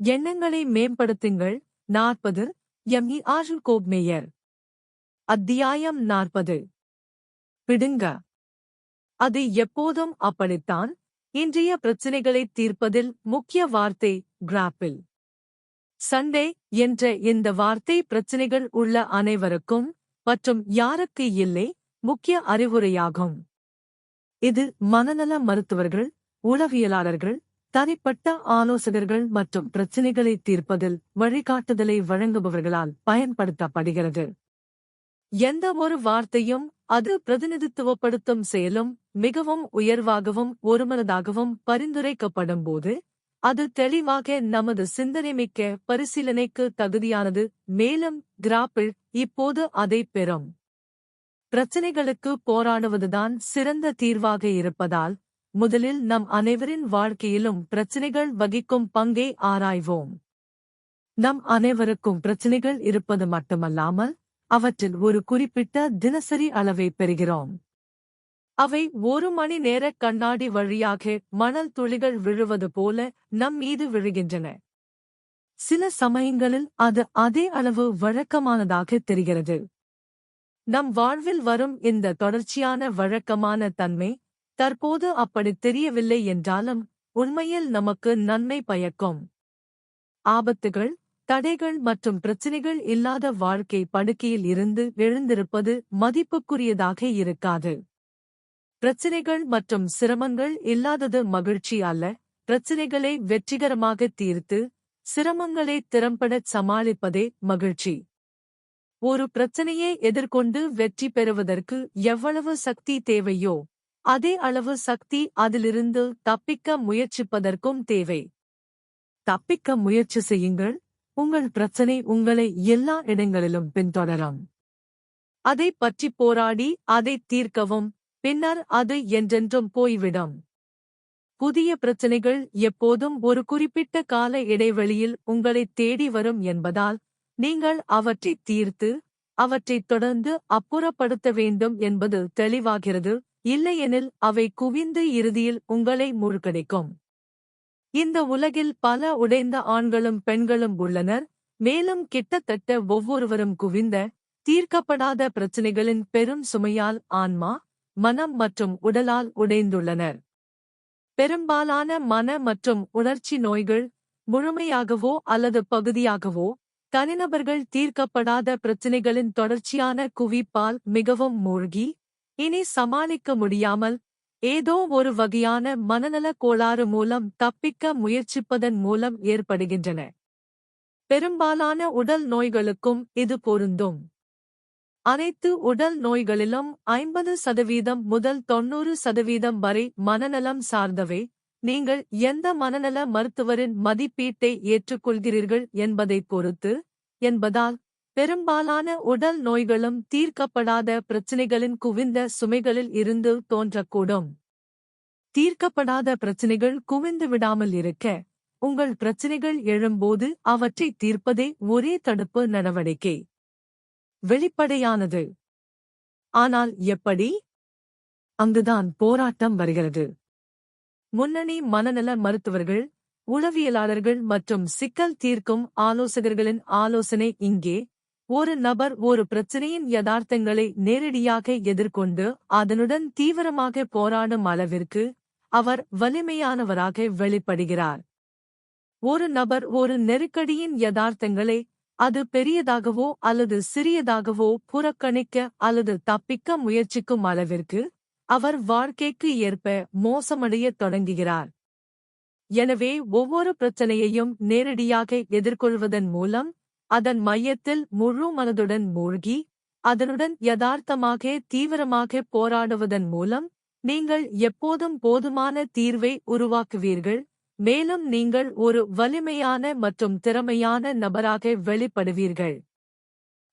எண்ணங்களை மேம்படுத்துங்கள். நாற்பது எம். இ. ஆர்ஜுன் கோப்மேயர். அத்தியாயம் நாற்பது. பிடுங்க அது எப்போதும் அப்படித்தான். இன்றைய பிரச்சினைகளை தீர்ப்பதில் முக்கிய வார்த்தை கிராப்பில். சண்டே என்ற இந்த வார்த்தை பிரச்சினைகள் உள்ள அனைவருக்கும் மற்றும் யாருக்கு இல்லை முக்கிய அறிவுரையாகும். இது மனநல மருத்துவர்கள் உளவியலாளர்கள் தனிப்பட்ட ஆலோசகர்கள் மற்றும் பிரச்சினைகளை தீர்ப்பதில் வழிகாட்டுதலை வழங்குபவர்களால் பயன்படுத்தப்படுகிறது. எந்த ஒரு வார்த்தையும் அது பிரதிநிதித்துவப்படுத்தும் செயலும் மிகவும் உயர்வாகவும் ஒருமனதாகவும் பரிந்துரைக்கப்படும் போது அது தெளிவாக நமது சிந்தனைமிக்க பரிசீலனைக்கு தகுதியானது. மேலும் கிராப்பிள் இப்போது அதை பெறும். பிரச்சினைகளுக்கு போராடுவதுதான் சிறந்த தீர்வாக இருப்பதால் முதலில் நம் அனைவரின் வாழ்க்கையிலும் பிரச்சினைகள் வகிக்கும் பங்கை ஆராய்வோம். நம் அனைவருக்கும் பிரச்சினைகள் இருப்பது மட்டுமல்லாமல் அவற்றில் ஒரு குறிப்பிட்ட தினசரி அளவை பெறுகிறோம். அவை ஒரு மணி நேர கண்ணாடி வழியாக மணல் துளிகள் விழுவது போல நம் மீது விழுகின்றன. சில சமயங்களில் அது அதே அளவு வழக்கமானதாக தெரிகிறது. நம் வாழ்வில் வரும் இந்த தொடர்ச்சியான வழக்கமான தன்மை தற்போது அப்படி தெரியவில்லை என்றாலும் உண்மையில் நமக்கு நன்மை பயக்கும். ஆபத்துகள் தடைகள் மற்றும் பிரச்சினைகள் இல்லாத வாழ்க்கை படுக்கையில் இருந்து எழுந்திருப்பது மதிப்புக்குரியதாக இருக்காது. பிரச்சினைகள் மற்றும் சிரமங்கள் இல்லாதது மகிழ்ச்சி அல்ல. பிரச்சினைகளை வெற்றிகரமாக தீர்த்து சிரமங்களை திறம்பட சமாளிப்பதே மகிழ்ச்சி. ஒரு பிரச்சனையை எதிர்கொண்டு வெற்றி பெறுவதற்கு எவ்வளவு சக்தி தேவையோ அதே அளவு சக்தி அதிலிருந்து தப்பிக்க முயற்சிப்பதற்கும் தேவை. தப்பிக்க முயற்சி செய்யுங்கள். உங்கள் பிரச்சனை உங்களை எல்லா இடங்களிலும் பின்தொடரும். அதை பற்றி போராடி அதை தீர்க்கவும் பின்னர் அது என்றென்றும் போய்விடும். புதிய பிரச்சனைகள் எப்போதும் ஒரு குறிப்பிட்ட கால இடைவெளியில் உங்களை தேடி வரும் என்பதால் நீங்கள் அவற்றை தீர்த்து அவற்றைத் தொடர்ந்து அப்புறப்படுத்த வேண்டும் என்பது தெளிவாகிறது. இல்லையெனில் அவை குவிந்து இறுதியில் உங்களை மூழ்கடிக்கும் இந்த உலகில் பல உடைந்த ஆண்களும் பெண்களும் உள்ளனர். மேலும் கிட்டத்தட்ட ஒவ்வொருவரும் குவிந்த தீர்க்கப்படாத பிரச்சினைகளின் பெரும் சுமையால் ஆன்மா மனம் மற்றும் உடலால் உடைந்துள்ளனர். பெரும்பாலான மன மற்றும் உணர்ச்சி நோய்கள் முழுமையாகவோ அல்லது பகுதியாகவோ தனிநபர்கள் தீர்க்கப்படாத பிரச்சினைகளின் தொடர்ச்சியான குவிப்பால் மிகவும் மூழ்கி இனி சமாளிக்க முடியாமல் ஏதோ ஒரு வகையான மனநல கோளாறு மூலம் தப்பிக்க முயற்சிப்பதன் மூலம் ஏற்படுகின்றன. பெரும்பாலான உடல் நோய்களுக்கும் இது பொருந்தும். அனைத்து உடல் நோய்களிலும் ஐம்பது சதவீதம் முதல் தொன்னூறு சதவீதம் வரை மனநலம் சார்ந்தவை. நீங்கள் எந்த மனநல மருத்துவரின் மதிப்பீட்டை ஏற்றுக்கொள்கிறீர்கள் என்பதைப் பொறுத்து என்பதால் பெரும்பாலான உடல் நோய்களும் தீர்க்கப்படாத பிரச்சினைகளின் குவிந்த சுமைகளில் இருந்து தோன்றக்கூடும். தீர்க்கப்படாத பிரச்சினைகள் குவிந்து விடாமல் இருக்க உங்கள் பிரச்சினைகள் எழும்போது அவற்றை தீர்ப்பதே ஒரே தடுப்பு நடவடிக்கை. வெளிப்படையானது. ஆனால் எப்படி? அங்குதான் போராட்டம் வருகிறது. முன்னணி மனநல மருத்துவர்கள் உளவியலாளர்கள் மற்றும் சிக்கல் தீர்க்கும் ஆலோசகர்களின் ஆலோசனை இங்கே ஒரு நபர் ஒரு பிரச்சனையின் யதார்த்தங்களை நேரடியாக எதிர்கொண்டு அதனுடன் தீவிரமாக போராடும் அளவிற்கு அவர் வலிமையானவராக வெளிப்படுகிறார். ஒரு நபர் ஒரு நெருக்கடியின் யதார்த்தங்களை அது பெரியதாகவோ அல்லது சிறியதாகவோ புறக்கணிக்க அல்லது தப்பிக்க முயற்சிக்கும் அளவிற்கு அவர் வாழ்க்கைக்கு ஏற்ப மோசமடையத் தொடங்குகிறார். எனவே ஒவ்வொரு பிரச்சனையையும் நேரடியாக எதிர்கொள்வதன் மூலம் அதன் மையத்தில் முழு மனதுடன் மூழ்கி அதனுடன் யதார்த்தமாக தீவிரமாக போராடுவதன் மூலம் நீங்கள் எப்போதும் போதுமான தீர்வை உருவாக்குவீர்கள் மேலும் நீங்கள் ஒரு வலிமையான மற்றும் திறமையான நபராக வெளிப்படுவீர்கள்.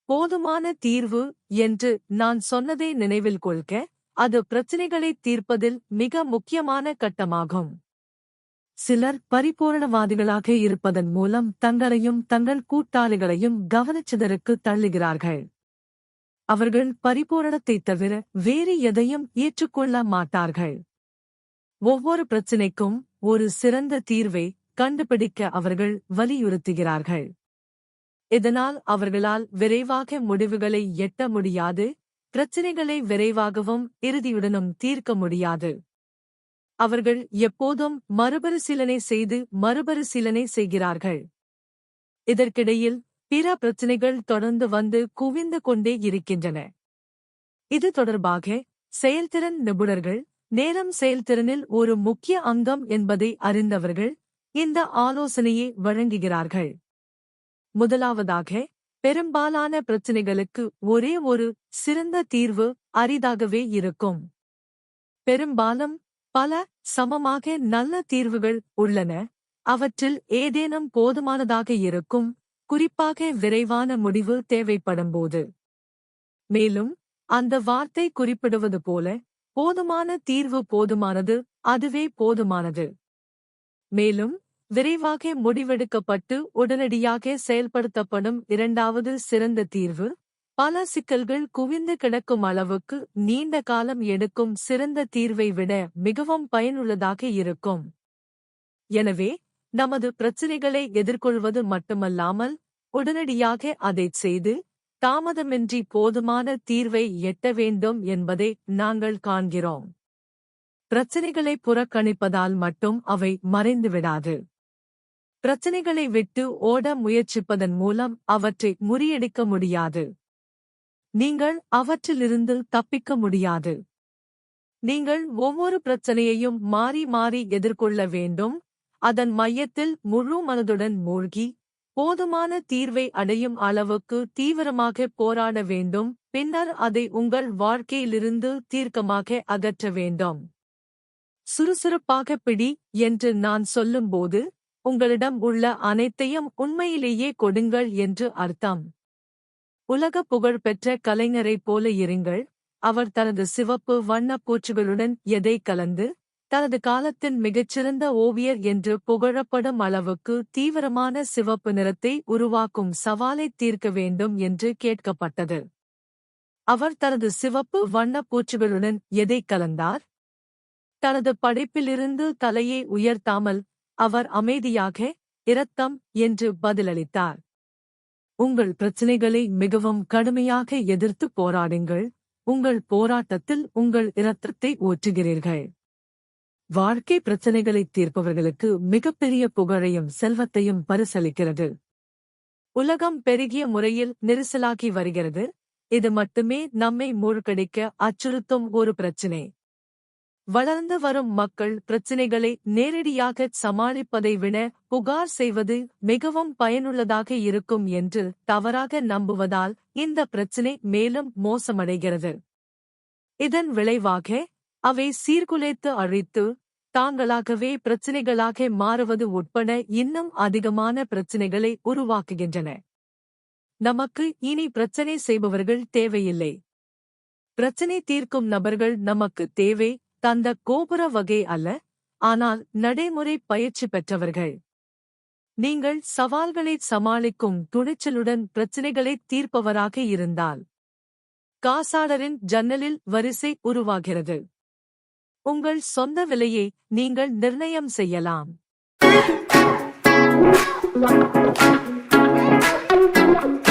போதுமான தீர்வு என்று நான் சொன்னதை நினைவில் கொள்க அது பிரச்சினைகளைத் தீர்ப்பதில் மிக முக்கியமான கட்டமாகும். சிலர் பரிபூரணவாதிகளாக இருப்பதன் மூலம் தங்களையும் தங்கள் கூட்டாளிகளையும் கவனச்சிதறுக்கு தள்ளுகிறார்கள். அவர்கள் பரிபூரணத்தைத் தவிர வேறு எதையும் ஏற்றுக்கொள்ள மாட்டார்கள். ஒவ்வொரு பிரச்சினைக்கும் ஒரு சிறந்த தீர்வை கண்டுபிடிக்க அவர்கள் வலியுறுத்துகிறார்கள். இதனால் அவர்களால் விரைவாக முடிவுகளை எட்ட முடியாது பிரச்சினைகளை விரைவாகவும் இறுதியுடனும் தீர்க்க முடியாது. அவர்கள் எப்போதும் மறுபரிசீலனை செய்து மறுபரிசீலனை செய்கிறார்கள். இதற்கிடையில் பிற பிரச்சினைகள் தொடர்ந்து வந்து குவிந்து கொண்டே இருக்கின்றன. இது தொடர்பாக செயல்திறன் நிபுணர்கள் நேரம் செயல்திறனில் ஒரு முக்கிய அங்கம் என்பதை அறிந்தவர்கள் இந்த ஆலோசனையை வழங்குகிறார்கள். முதலாவதாக பெரும்பாலான பிரச்சினைகளுக்கு ஒரே ஒரு சிறந்த தீர்வு அரிதாகவே இருக்கும். பெரும்பாலும் பல சமமாக நல்ல தீர்வுகள் உள்ளன. அவற்றில் ஏதேனும் போதுமானதாக இருக்கும் குறிப்பாக விரைவான முடிவு தேவைப்படும் போது மேலும் அந்த வார்த்தை குறிப்பிடுவது போல போதுமான தீர்வு போதுமானது அதுவே போதுமானது. மேலும் விரைவாக முடிவெடுக்கப்பட்டு உடனடியாக செயல்படுத்தப்படும் இரண்டாவது சிறந்த தீர்வு பல சிக்கல்கள் குவிந்து கிடக்கும் அளவுக்கு நீண்ட காலம் எடுக்கும் சிறந்த தீர்வை விட மிகவும் பயனுள்ளதாக இருக்கும். எனவே நமது பிரச்சினைகளை எதிர்கொள்வது மட்டுமல்லாமல் உடனடியாக அதைச் செய்து தாமதமின்றி போதுமான தீர்வை எட்ட வேண்டும் என்பதை நாங்கள் காண்கிறோம். பிரச்சினைகளை புறக்கணிப்பதால் மட்டும் அவை மறைந்துவிடாது பிரச்சினைகளை விட்டு ஓட முயற்சிப்பதன் மூலம் அவற்றை முறியடிக்க முடியாது. நீங்கள் அவற்றிலிருந்து தப்பிக்க முடியாது. நீங்கள் ஒவ்வொரு பிரச்சனையையும் மாறி மாறி எதிர்கொள்ள வேண்டும். அதன் மையத்தில் முழு மனதுடன் மூழ்கி போதுமான தீர்வை அடையும் அளவுக்கு தீவிரமாக போராட வேண்டும். பின்னர் அதை உங்கள் வாழ்க்கையிலிருந்து தீர்க்கமாக அகற்ற வேண்டும். சுறுசுறுப்பாக பிடி என்று நான் சொல்லும்போது உங்களிடம் உள்ள அனைத்தையும் உண்மையிலேயே கொடுங்கள் என்று அர்த்தம். உலக புகழ் பெற்ற கலைஞரைப் போல இருங்கள். அவர் தனது சிவப்பு வண்ணப் பூச்சுகளுடன் எதை கலந்து தனது காலத்தின் மிகச்சிறந்த ஓவியர் என்று புகழப்படும் அளவுக்கு தீவிரமான சிவப்பு நிறத்தை உருவாக்கும் சவாலை தீர்க்க வேண்டும் என்று கேட்கப்பட்டது. அவர் தனது சிவப்பு வண்ணப் பூச்சுகளுடன் எதை கலந்தார்? தனது படைப்பிலிருந்து தலையை உயர்த்தாமல் அவர் அமைதியாக இரத்தம் என்று பதிலளித்தார். உங்கள் பிரச்சினைகளை மிகவும் கடுமையாக எதிர்த்து போராடுங்கள். உங்கள் போராட்டத்தில் உங்கள் இரத்தத்தை ஊற்றுகிறீர்கள். வாழ்க்கை பிரச்சனைகளை தீர்ப்பவர்களுக்கு மிகப்பெரிய புகழையும் செல்வத்தையும் பரிசளிக்கிறது. உலகம் பெருகிய முறையில் நெரிசலாகி வருகிறது. இது மட்டுமே நம்மை மூழ்கடிக்க அச்சுறுத்தும் ஒரு பிரச்சினை. வளர்ந்து வரும் மக்கள் பிரச்சினைகளை நேரடியாக சமாளிப்பதை விட புகார் செய்வது மிகவும் பயனுள்ளதாக இருக்கும் என்று தவறாக நம்புவதால் இந்த பிரச்சினை மேலும் மோசமடைகிறது. இதன் விளைவாக அவை சீர்குலைத்து அழித்து தாங்களாகவே பிரச்சினைகளாக மாறுவது உட்பட இன்னும் அதிகமான பிரச்சினைகளை உருவாக்குகின்றன. நமக்கு இனி பிரச்சனை செய்பவர்கள் தேவையில்லை. பிரச்சனை தீர்க்கும் நபர்கள் நமக்கு தேவை தந்த கோபுர வகை அல்ல ஆனால் நடைமுறை பயிற்சி பெற்றவர்கள். நீங்கள் சவால்களை சமாளிக்கும் துணிச்சலுடன் பிரச்சினைகளை தீர்ப்பவராக இருந்தால் காசாளரின் ஜன்னலில் வரிசை உருவாகிறது. உங்கள் சொந்த விலையை நீங்கள் நிர்ணயம் செய்யலாம்.